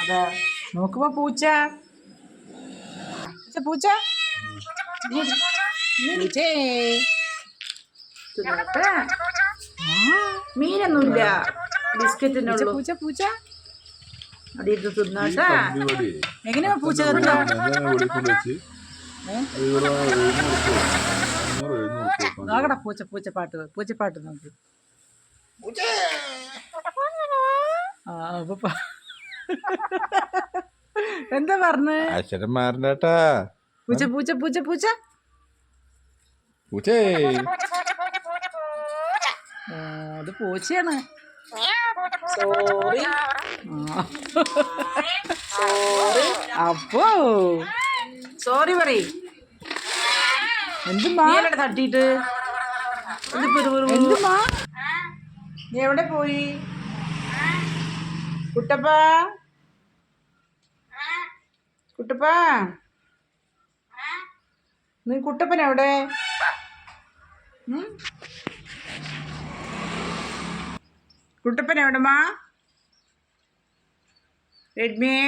അതെ. നോക്കുമ്പോ പൂച്ച. പൂച്ച, മീനൊന്നുമില്ല. ബിസ്ക്കറ്റിന്റെ പൂച്ച പൂച്ച. പൂച്ച അടിയിട്ട് തിന്നാട്ടാ എങ്ങനെയാ പൂച്ച. നോക്കടാ പൂച്ച പൂച്ചപ്പാട്ട് പൂച്ചപ്പാട്ട് നോക്കി. ആ അപ്പൊ എന്താ പറഞ്ഞേ? അക്ഷരം മാറണ്ടാട്ടാ പൂച്ച പൂച്ച പൂച്ച പൂച്ച. പൂച്ചേ. അത് പൂച്ചയാണ്. സോറി സോറി അപ്പോ സോറി പറയ്. എന്തുമാ തട്ടിയിട്ട്? ഒരു- എന്തുമാ നീ എവിടെ പോയി? കുട്ടപ്പ? കുട്ടപ്പ? നീ കുട്ടപ്പൻ എവിടെ? കുട്ടപ്പൻ എവിടെമാ റെഡ്മിയെ